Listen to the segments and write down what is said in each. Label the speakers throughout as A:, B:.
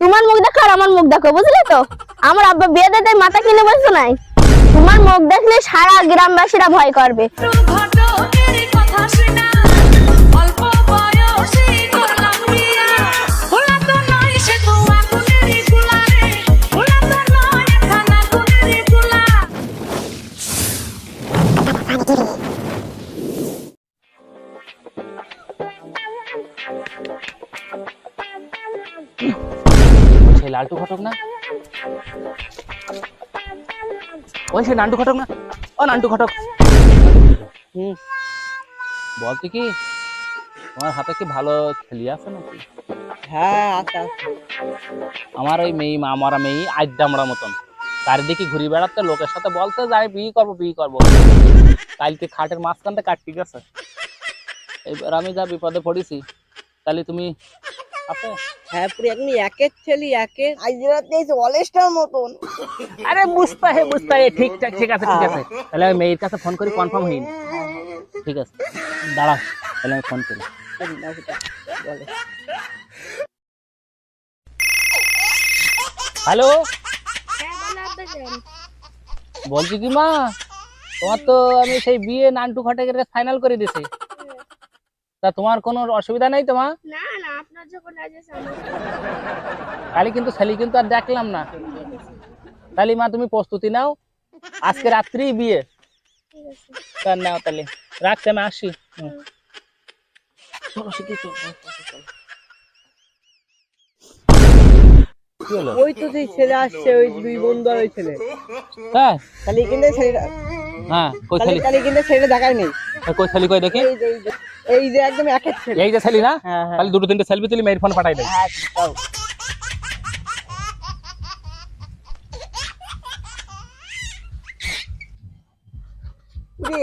A: তোমার মুখ দেখো আর আমার মুখ দেখো, বুঝলে তো? আমার আব্বা বিয়ে দিতে মাথা কিনে বসছো নাই। তোমার মুখ দেখলে সারা গ্রামবাসীরা ভয় করবে।
B: সেই লালটু ঘটক না? ওই সে নান্টু ঘটক না? ও নান্টু ঘটক। হুম। বলতে কি তোমার হাতে কি ভালো ছেলে আছে নাকি?
C: হ্যাঁ
B: আমার ওই মেয়ে মা মারা মেয়ে আড্ডামরা মতন। চারিদিকে ঘুরে বেড়াতে লোকের সাথে বলতে যায় বিয়ে করব বিয়ে করব। কালকে খাটের মাঝখানটা কাটতে গেছে। এবার আমি যা বিপদে পড়েছি তাহলে তুমি
C: হ্যাঁ পুরো একদম একের ছেলে একের আজ রাতে মতন।
B: আরে ঠিক আছে ঠিক আছে। তাহলে আমি মেয়ের কাছে ফোন করি কনফার্ম হইনি ঠিক আছে দাঁড়া তাহলে আমি ফোন করি। হ্যালো বলছি কি মা তোমার তো আমি সেই বিয়ে নান্টু ঘটকের ফাইনাল করে দিছি তা তোমার কোনো অসুবিধা নেই তোমার মা?
A: না না আপনার যখন রাজেশ
B: কালি কিন্তু ছেলে কিন্তু আর দেখলাম না। তাহলে মা তুমি প্রস্তুতি নাও। আজকে রাত্রি বিয়ে। তা নাও তাহলে। রাখছি আমি আসি।
C: ওই তো সেই ছেলে আসছে ওই দুই বন্ধু আর ওই ছেলে।
B: হ্যাঁ।
C: তাহলে কিন্তু ছেলেটা
B: হ্যাঁ কই
C: তাহলে কিন্তু ছেলেটা দেখাই নেই।
B: কই দেখি?
C: এই যে একদম একের ছেলে।
B: এই যে ছেলে না?
C: হ্যাঁ হ্যাঁ।
B: দুটো তিনটে সেলফি তুলি মেয়ের ফোন পাঠাই দেয়
C: হ্যাঁ,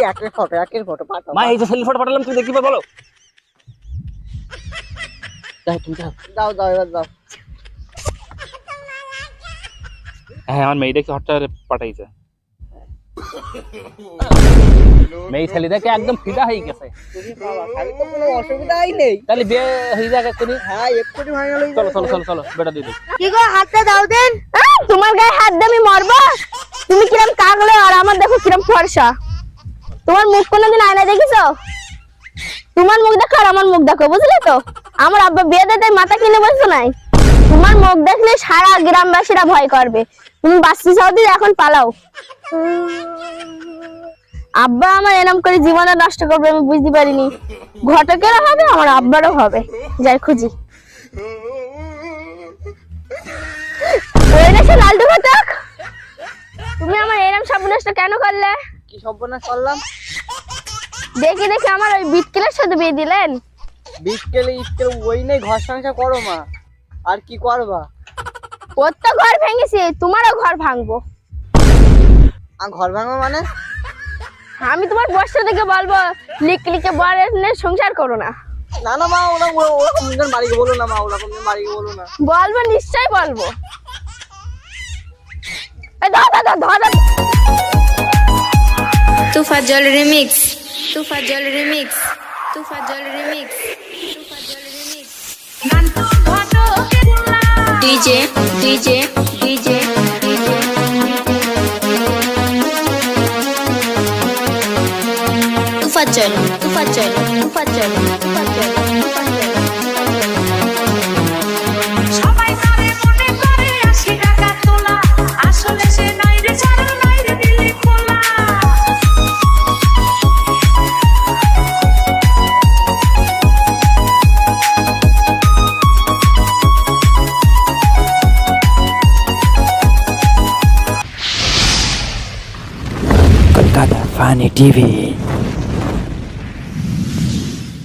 C: একের ফটো একের ফটো পাঠাও
B: মা এই যে সেলফি ফটো পাঠালাম তুমি দেখি বলো। তুমি
C: দাও দাও এবার দাও
B: হ্যাঁ আমার মেয়ে দেখে হটটা পাঠাইছে। মেয়ে ছেলে দেখে একদম ফিদা হয়ে গেছে।
C: কোনো অসুবিধাই নেই
B: তাহলে বিয়ে হয়ে যাক এক্ষুনি।
C: হ্যাঁ এক্ষুনি হয়ে
B: চলো চলো চলো চলো, বেটা দিদি
A: কি গো দাও দেন। তোমার গায়ে হাত দিয়ে আমি তুমি কিরম কাগলে আর আমার দেখো কিরম ফর্সা। তোমার মুখ আয়না দেখিছো? তোমার মুখ দেখো আর আমার মুখ দেখো, বুঝলে তো? আমার আব্বা বিয়ে দিতে মাথা কিনে বসছো নাই। তোমার মুখ দেখলে সারা গ্রামবাসীরা ভয় করবে। তুমি বাস্তি সৌদি এখন পালাও। আব্বা আমার এরম করে জীবনে নষ্ট করবে আমি বুঝতে পারিনি। ঘটকেরও হবে আমার আব্বারও হবে। যাই খুঁজি। লালটু ঘটক। তুমি আমার এরম সর্বনাশটা কেন করলে?
C: কি সর্বনাশ করলাম?
A: দেখে দেখে আমার ওই বিটকেলের সাথে বিয়ে দিলেন।
C: বিকেলে ইটকে ওই নেই ঘর সংসার করো মা। আর কি করবা?
A: ওর তো ঘর ভেঙেছে তোমারও ঘর ভাঙবো।
C: আর ঘর ভাঙা মানে?
A: আমি তোমার বর্ষা থেকে বলব লিক লিকে বরের সংসার করো না।
C: না না মা ওরা ওরা- ওরকম জন বাড়িকে বলো না মা ওরকম বাড়িকে বলো না।
A: বলব নিশ্চয় বলব। ধর, ধর, ধর, ধর।
D: তুফাজল রিমিক্স তুফাজল জল remix.
E: DJ, DJ, DJ. Tu facelo, tu facelo, tu facelo, tu
F: facelo. Fani TV.